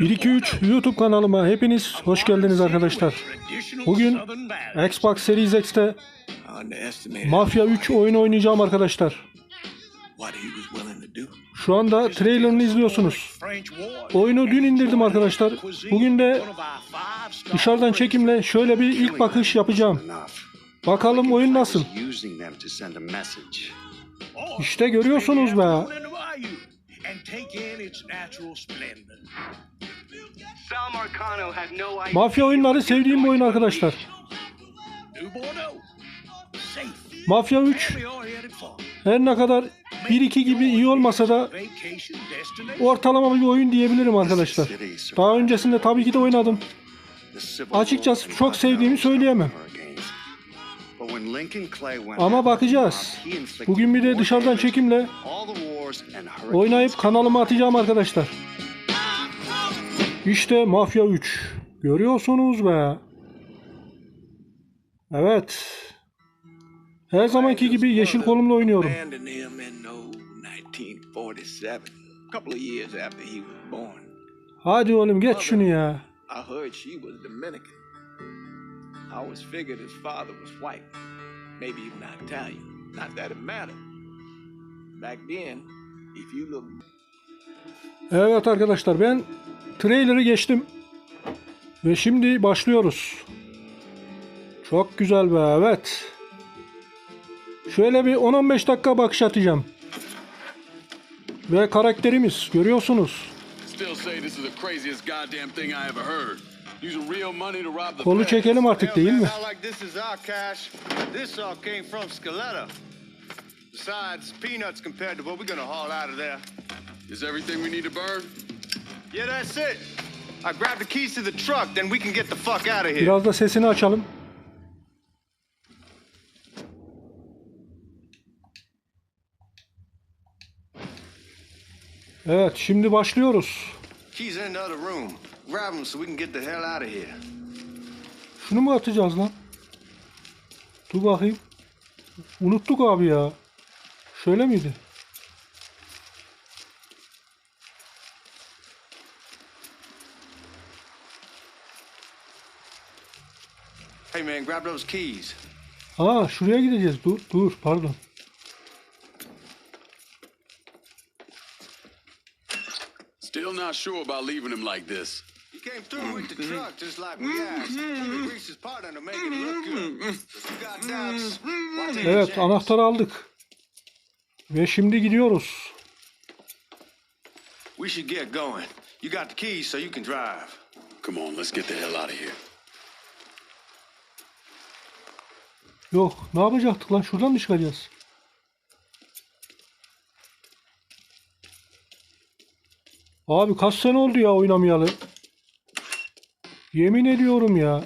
1-2-3 YouTube kanalıma hepiniz hoş geldiniz arkadaşlar. Bugün Xbox Series X'te Mafya 3 oyunu oynayacağım arkadaşlar. Şu anda trailerını izliyorsunuz. Oyunu dün indirdim arkadaşlar. Bugün de dışarıdan çekimle şöyle bir ilk bakış yapacağım. Bakalım oyun nasıl? İşte görüyorsunuz be. Mafya oyunları sevdiğim bir oyun arkadaşlar. Mafya 3 her ne kadar 1-2 gibi iyi olmasa da ortalama bir oyun diyebilirim arkadaşlar. Daha öncesinde tabii ki de oynadım. Açıkçası çok sevdiğimi söyleyemem. Ama bakacağız. Bugün bir de dışarıdan çekimle oynayıp kanalıma atacağım arkadaşlar. İşte Mafya 3. Görüyorsunuz be. Evet. Her zamanki gibi yeşil kolumla oynuyorum. abandoned him in 1947, a couple of years after he was born. Hadi oğlum geç şunu ya. Back then, Evet arkadaşlar ben trailer'ı geçtim. Ve şimdi başlıyoruz. Çok güzel be evet. Şöyle bir 10-15 dakika bakış atacağım. Ve karakterimiz görüyorsunuz. Kolu çekelim artık değil mi? Besides, peanuts compared to what we're gonna haul out of there. Is everything we need to burn? Yeah, that's it. I grabbed the keys to the truck, then we can get the fuck out of here. Biraz da sesini açalım. Evet şimdi başlıyoruz. Keys in the other room. Grab them so we can get the hell out of here. Şunu mu atacağız lan? Dur bakayım. Unuttuk abi ya. Şöyle miydi? Hey man, grab those keys. Aa şuraya gideceğiz. Dur dur pardon. Still not sure about leaving him like this. You came through with the truck just like we asked. Only grease his partner to make it look good. If you got doubts, why take a Evet chance? anahtarı aldık. Ve şimdi gidiyoruz. We should get going. You got the keys so you can drive. Come on, let's get the hell out of here. Yok ne yapacaktık lan şuradan mı çıkacağız? Abi kaç sene oldu ya oynamayalı? Yemin ediyorum ya.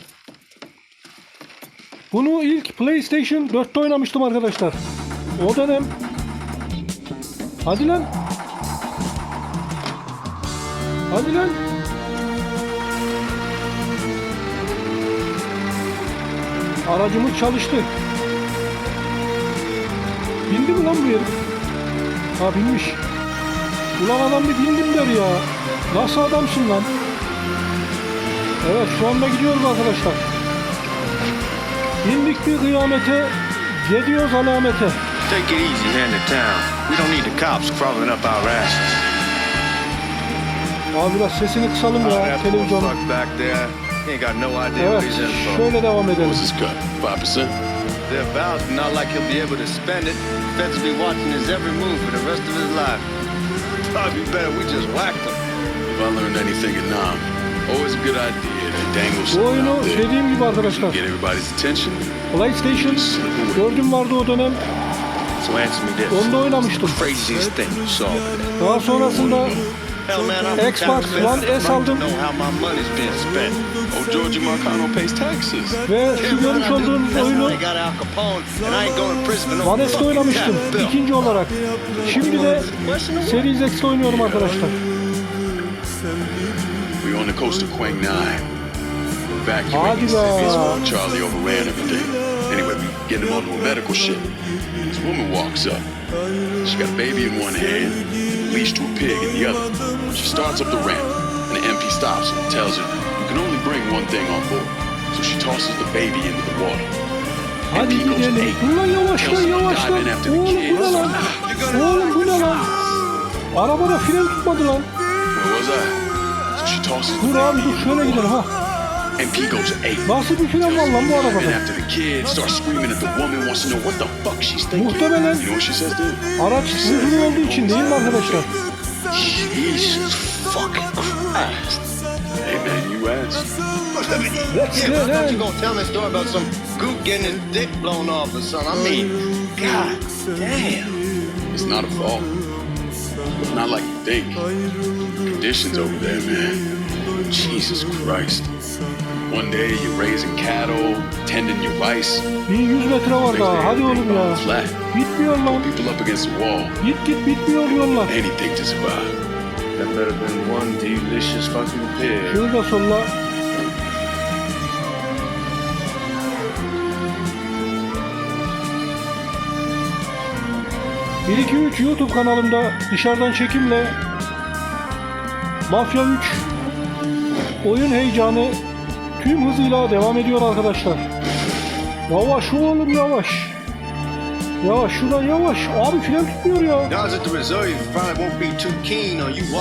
Bunu ilk PlayStation 4'te oynamıştım arkadaşlar. O dönem. Hadi lan. Hadi lan. Aracımız çalıştı. Bindi mi lan bu herif? Ha binmiş. Ulan adam bir bindim der ya. Nasıl adamsın lan? Evet şu anda gidiyoruz arkadaşlar. Bindik bir kıyamete, gidiyoruz alamete. Take it easy here in the town. We don't need the cops crawling up our asses. Abi biraz sesini kısalım ya that poor televizyonda. fuck back there. He ain't got no idea Evet what he's in for. şöyle devam What edelim. was his cut? 5%? They're about not like he'll be able to spend it. Feds will be watching his every move for the rest of his life. Probably better we just whacked him. If I learned anything in Nam, always a good idea to dangle Bu something oyunu out there. dediğim gibi arkadaşlar. Get everybody's attention. PlayStation 4'üm vardı o dönem. So answer me this. Onda oynamıştım. Craziest thing you saw today. Daha sonrasında Xbox One. S aldım. Oh, Georgie Marcano pays taxes. Ve şu görmüş olduğunuz oyunu One fucking oynamıştım ikinci olarak. Şimdi de Series X'te oynuyorum arkadaşlar. We on the coast of Quang Evacuating Charlie overran everything. Anyway, we get him onto a medical ship. This woman walks up. She's got a baby in one hand, leash to a pig in the other. She starts up the ramp. and the MP stops her and tells her you can only bring one thing on board. So she tosses the baby into the water. MP goes gidelim. ape. Dur lan yavaş lan Tells them to dive in after the kids. Oğlum bu ne lan? Arabada fren tutmadı lan. Where was I? So she tosses the baby into the gidelim ha. water. MP goes ape. Nasıl bir fren var lan bu Dive in arabada? after the kids, starts screaming at the woman, wants to know what the fuck she's thinking. Muhtemelen- You know what she says to him? Araç hızlı olduğu için değil mi arkadaşlar? Jesus fucking Christ. Hey man, you asked. Let's Yeah, but I get thought in. you gonna tell me a story about some goop getting his dick blown off or something. I mean, God damn. It's not a fault. It's not like you think. Conditions over there, man. Jesus Christ. One day you're raising cattle, tending your rice. Bir 100 metre var daha. day Hadi oğlum ya. flat. Bitmiyor lan. People up against the wall. Git git bitmiyor yollar. Anything to survive. That better been one delicious fucking pig. Şurada solla. Bir iki üç YouTube kanalımda dışarıdan çekimle Mafya 3 oyun heyecanı tüm hızıyla devam ediyor arkadaşlar. Yavaş oğlum yavaş. Yavaş şuradan yavaş. Abi fren tutmuyor ya.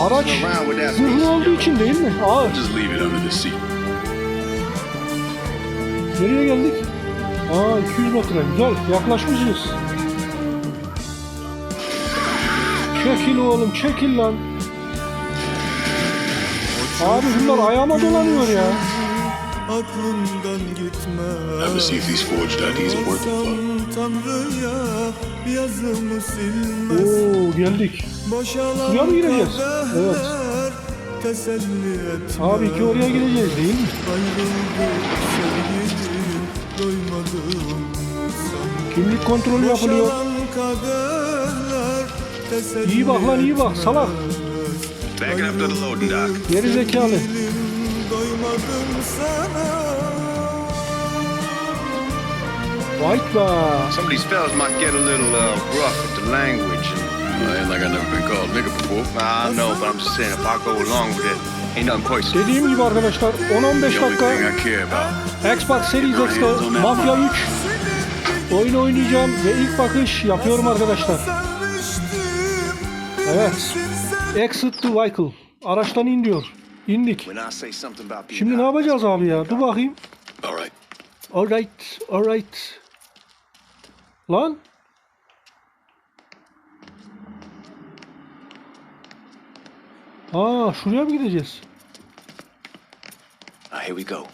Araç zırhlı olduğu için değil mi? Ağır. Nereye geldik? Aa 200 metre. Güzel. Yaklaşmışız. Çekil oğlum çekil lan. Abi bunlar ayağıma dolanıyor ya. Aklımdan gitmez. Ever see if these forged IDs are worth a fuck? Tanrı'ya yazımı silmez. Oo geldik. Boşalan Şuraya mı gireceğiz? Evet. Abi ki oraya gireceğiz değil mi? Kimlik kontrolü yapılıyor. İyi bak lan iyi bak salak. Backing up to the loading dock. Geri zekalı. Doymadım sana White be. Some of these fellas might get a little uh, rough with the language. Well, ain't like I never been called nigga before. I know, but I'm just saying, if I go along with it, ain't nothing personal. Dediğim gibi arkadaşlar 10-15 The only dakika thing I care about. Xbox Series X'te Mafya 3 oyun oynayacağım ve ilk bakış yapıyorum arkadaşlar. Evet. Exit the vehicle. Araçtan in diyor. İndik. When I say something about being Şimdi ne yapacağız abi ya? Dur bakayım. All right. Alright, alright. Lan. Aa, şuraya mı gideceğiz? Ah, here we go.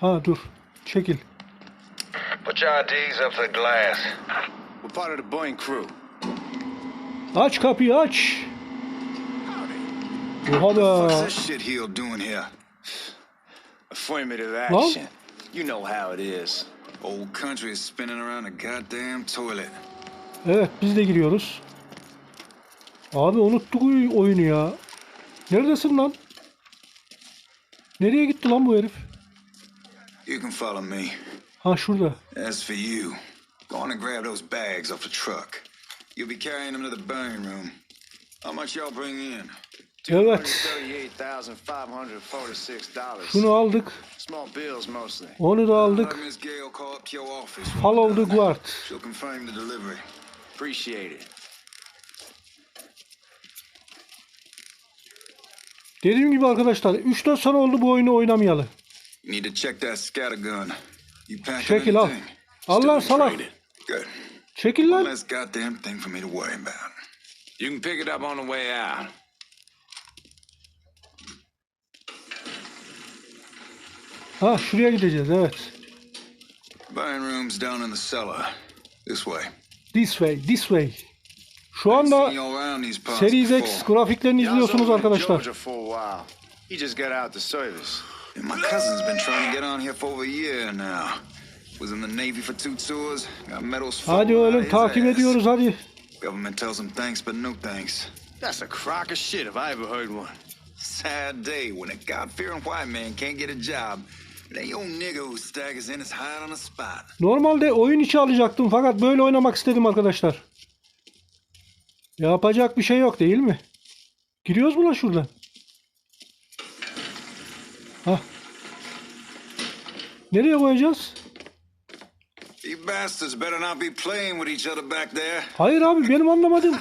Ha dur. Çekil. Put your IDs up the glass. We're part of the Boeing crew. Aç kapıyı aç. Oha be. this shit heel doing here? Affirmative action. You know how it is. Old country is spinning around a goddamn toilet. Evet biz de giriyoruz. Abi unuttuk oy- oyunu ya. Neredesin lan? Nereye gitti lan bu herif? You can follow me. Ha şurada. As for you, go on and grab those bags off the truck. You'll be carrying them to the burning room. How much y'all bring in? Evet. $38,546. Şunu aldık. Onu da Have aldık. Follow the guard. Dediğim gibi arkadaşlar 3-4 sene oldu bu oyunu oynamayalı. Çekil al. Al lan salak. Çekil lan. You can pick it up on the way out. Ha şuraya gideceğiz evet. Burning room's down in the cellar. This way. This way, this way. Şu anda Series. X grafiklerini izliyorsunuz arkadaşlar. For. He just got out the service. And my cousin's been trying to get on here for over a year now. Was in the Navy for two tours. Got medals Hadi falling out oğlum takip ediyoruz hadi. Government tells him thanks, but no thanks. That's a crock of shit if I ever heard one. Sad day when a God-fearing white man can't get a job. Normalde oyun içi alacaktım fakat böyle oynamak istedim arkadaşlar. Yapacak bir şey yok değil mi? Giriyoruz mu lan şuradan? Hah. Nereye koyacağız? You bastards better not be playing with each other back there. Hayır abi benim anlamadım.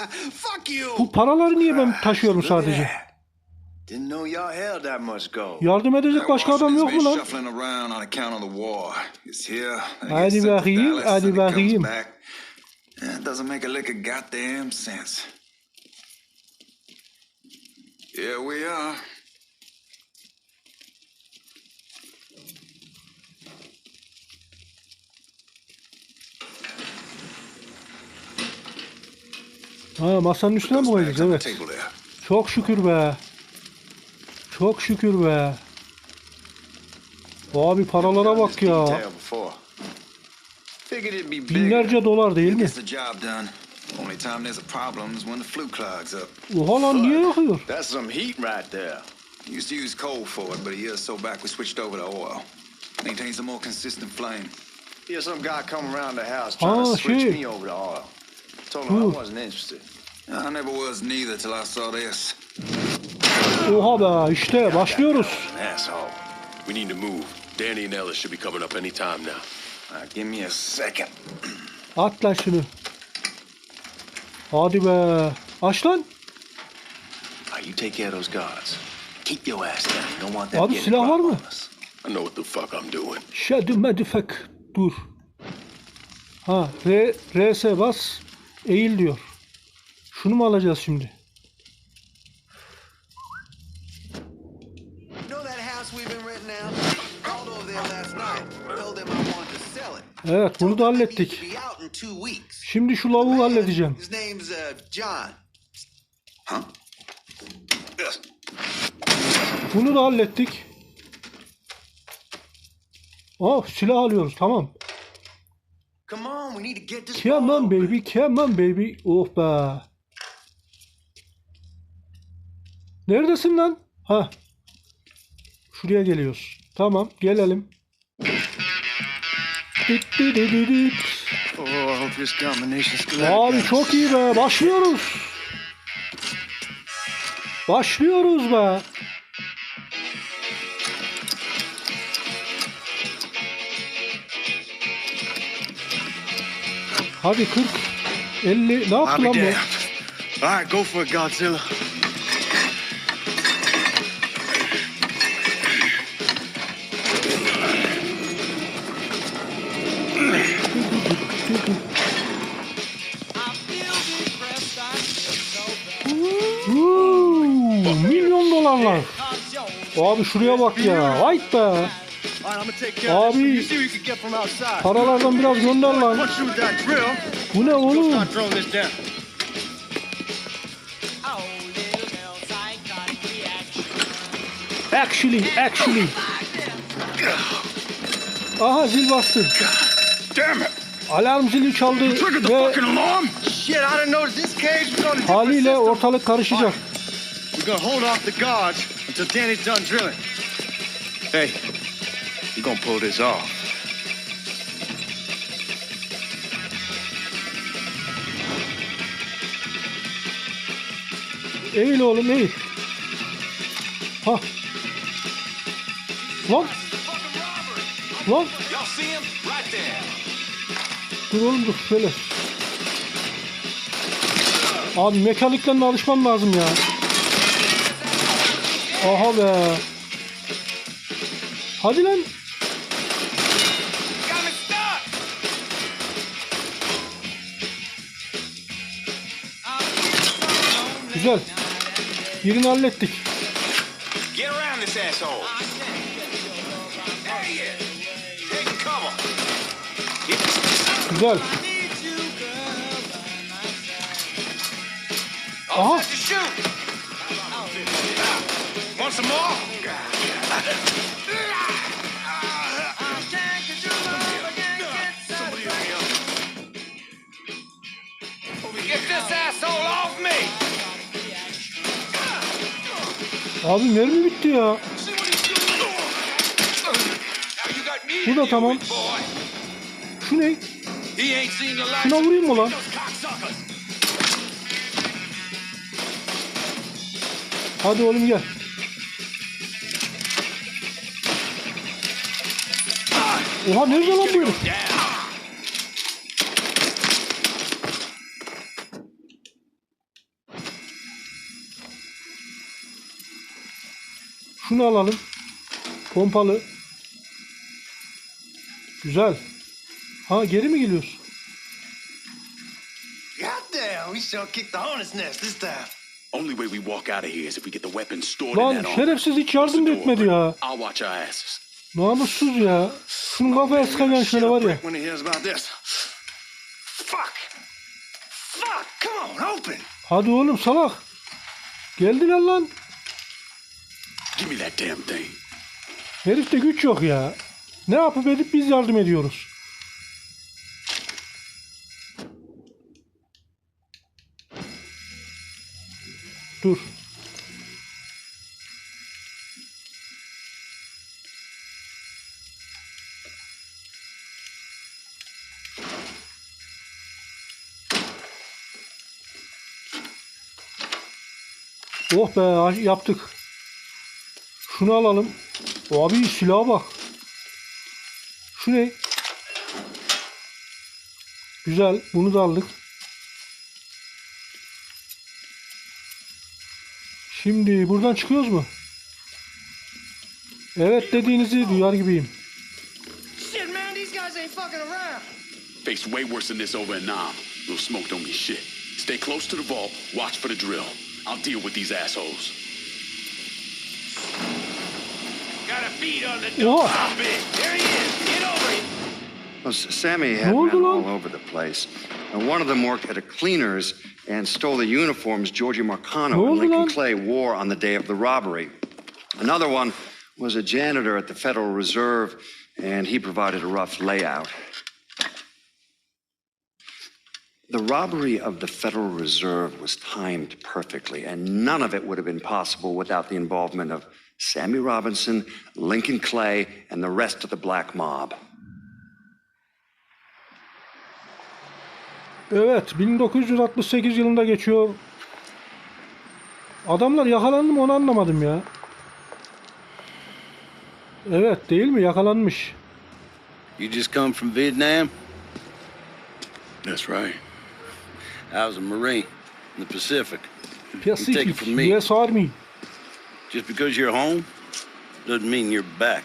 Bu paraları niye ben taşıyorum sadece? Didn't know y'all held that much gold. Yardım edecek başka adam yok mu lan? Hadi bakayım, hadi bakayım. It doesn't make a lick of goddamn sense. Here we are. Ha masanın üstüne mi on Evet. Çok şükür be. Çok şükür be. Abi paralara bak ya. Detail it'd be bigger. Binlerce dolar değil mi? Gets the job done. Only time there's a problem is when the flue clogs up. Oha lan niye yakıyor? That's some heat right there. Used to use coal for it, but a year or so back we switched over to oil. Maintains a more consistent flame. Here's some guy come around the house trying Ah, to switch shit. me over to oil. Told him I wasn't interested. I never was neither till I saw this. Oha be işte başlıyoruz. We need to move. Danny and Ellis should be coming up any time now. Give me a second. At lan şunu. Hadi be. Aç lan. You take care of those guards. Keep your ass down. You don't want them Abi getting silah var mı? I know what the fuck I'm doing. Shadow Medifek. Dur. Ha R, RS bas. Eğil diyor. Şunu mu alacağız şimdi? Evet bunu da hallettik. Şimdi şu lavuğu halledeceğim. Uh. Bunu da hallettik. Oh silah alıyoruz tamam. Come on, baby, come on baby. Oh be. Neredesin lan? Ha. Şuraya geliyoruz. Tamam, gelelim. Abi çok iyi be. Başlıyoruz. Başlıyoruz be. Hadi 40 50 ne yaptı lan bu? All right, go for it, Godzilla. Abi şuraya bak ya. Vay be. Abi. Paralardan biraz gönder lan. Bu ne oğlum? Actually, actually. Aha zil bastı. Alarm zili çaldı ve haliyle ortalık karışacak. Until Danny's done drilling. Hey, you gonna pull this off. Eğil oğlum eğil. Ha. Lan. Lan. Y'all see him? Right there. Dur oğlum dur şöyle. Abi mekaniklerine alışmam lazım ya. Aha be. Hadi lan. Güzel. Birini hallettik. Get around more? Abi mermi bitti ya. Bu da tamam. Şu ne? Şuna vurayım mı lan? Hadi oğlum gel. Oha nerede lan bu herif? Şunu alalım. Pompalı. Güzel. Ha geri mi geliyoruz? Goddamn, we sure kicked the hornet's nest this time. Only way we walk out of here is if we get the weapons stored in Lan that arm. şerefsiz hiç yardım da etmedi ya. I'll watch our asses. Namussuz ya. Şunun kafaya sıkacaksın şöyle var ya. Hadi oğlum salak. Geldiler lan. Give me that damn thing. Herifte güç yok ya. Ne yapıp edip biz yardım ediyoruz. Dur. Oh be yaptık. Şunu alalım. Abi silaha bak. Şu ne? Güzel. Bunu da aldık. Şimdi buradan çıkıyoruz mu? Evet dediğinizi duyar gibiyim. Faced way worse than this over in Nam. Little smoke don't mean shit. Stay close to the vault. Watch for the drill. I'll deal with these assholes. Got a beat on the Oha! There he is. Get over here. Well, Sammy had oldu men all over the place. And one of them worked at a cleaner's and stole the uniforms Georgie Marcano and Lincoln? Clay wore on the day of the robbery. Another one was a janitor at the Federal Reserve, and he provided a rough layout. The robbery of the Federal Reserve was timed perfectly, and none of it would have been possible without the involvement of Sammy Robinson, Lincoln Clay, and the rest of the black mob. Evet 1968 yılında geçiyor. Adamlar yakalandı mı onu anlamadım ya. Evet değil mi yakalanmış. You just come from Vietnam? That's right. I was a Marine in the Pacific. Pacific take it from me. US Army. Just because you're home doesn't mean you're back.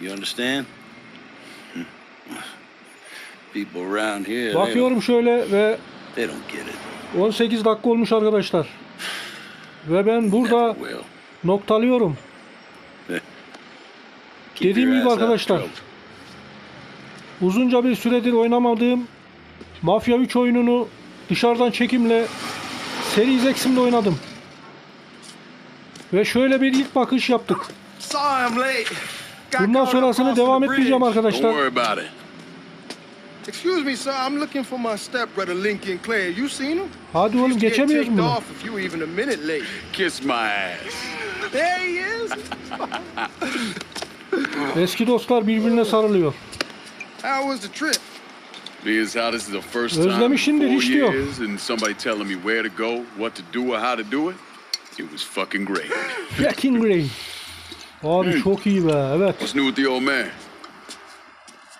You understand? Hmm. People around here, Bakıyorum şöyle ve they don't get it. 18 dakika olmuş arkadaşlar. Ve ben burada noktalıyorum. Dediğim gibi arkadaşlar. Uzunca bir süredir oynamadığım Mafya 3 oyununu dışarıdan çekimle Series X'imle oynadım. Ve şöyle bir ilk bakış yaptık. Bundan sonrasını devam etmeyeceğim arkadaşlar. Excuse me, sir. I'm looking for my stepbrother Lincoln Clay. You seen him? Hadi oğlum geçemiyoruz mu? off if you even a minute late. Kiss my ass. There he is. Eski dostlar birbirine sarılıyor. How was the trip? As how this is the first time in four years and somebody telling me where to go, what to do, or how to do it, it was fucking great. Fucking Grey. Abi çok iyi be evet. What's new with the old man?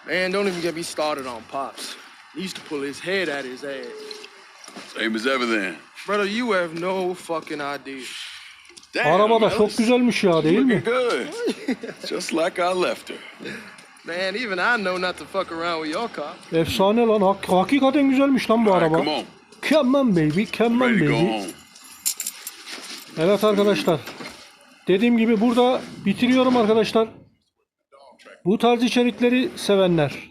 Man, don't even get me started on Pops. He used to pull his head out his ass. Same as ever then. Brother, you have no fucking idea. Damn, Araba da çok güzelmiş ya değil mi? Looking good. Just like I left her. Man, even I know not to fuck around with your car. Efsane lan. Hak- hakikaten güzelmiş lan bu araba. come on. Come on baby, come on Ready to go baby. home. Evet arkadaşlar. Dediğim gibi burada bitiriyorum arkadaşlar. Bu tarz içerikleri sevenler.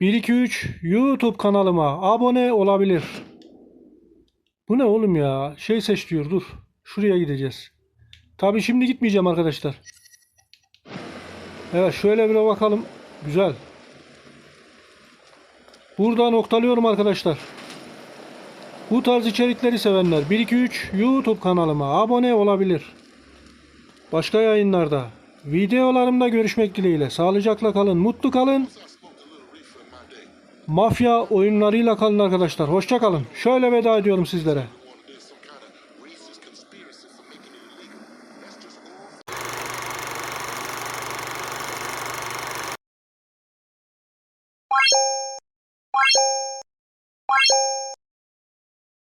123 YouTube kanalıma abone olabilir. Bu ne oğlum ya? Şey seç diyor dur. Şuraya gideceğiz. Tabi şimdi gitmeyeceğim arkadaşlar. Evet şöyle bir bakalım. Güzel. Burada noktalıyorum arkadaşlar. Bu tarz içerikleri sevenler 123 YouTube kanalıma abone olabilir. Başka yayınlarda, videolarımda görüşmek dileğiyle. Sağlıcakla kalın, mutlu kalın. Mafya oyunlarıyla kalın arkadaşlar. Hoşça kalın. Şöyle veda ediyorum sizlere.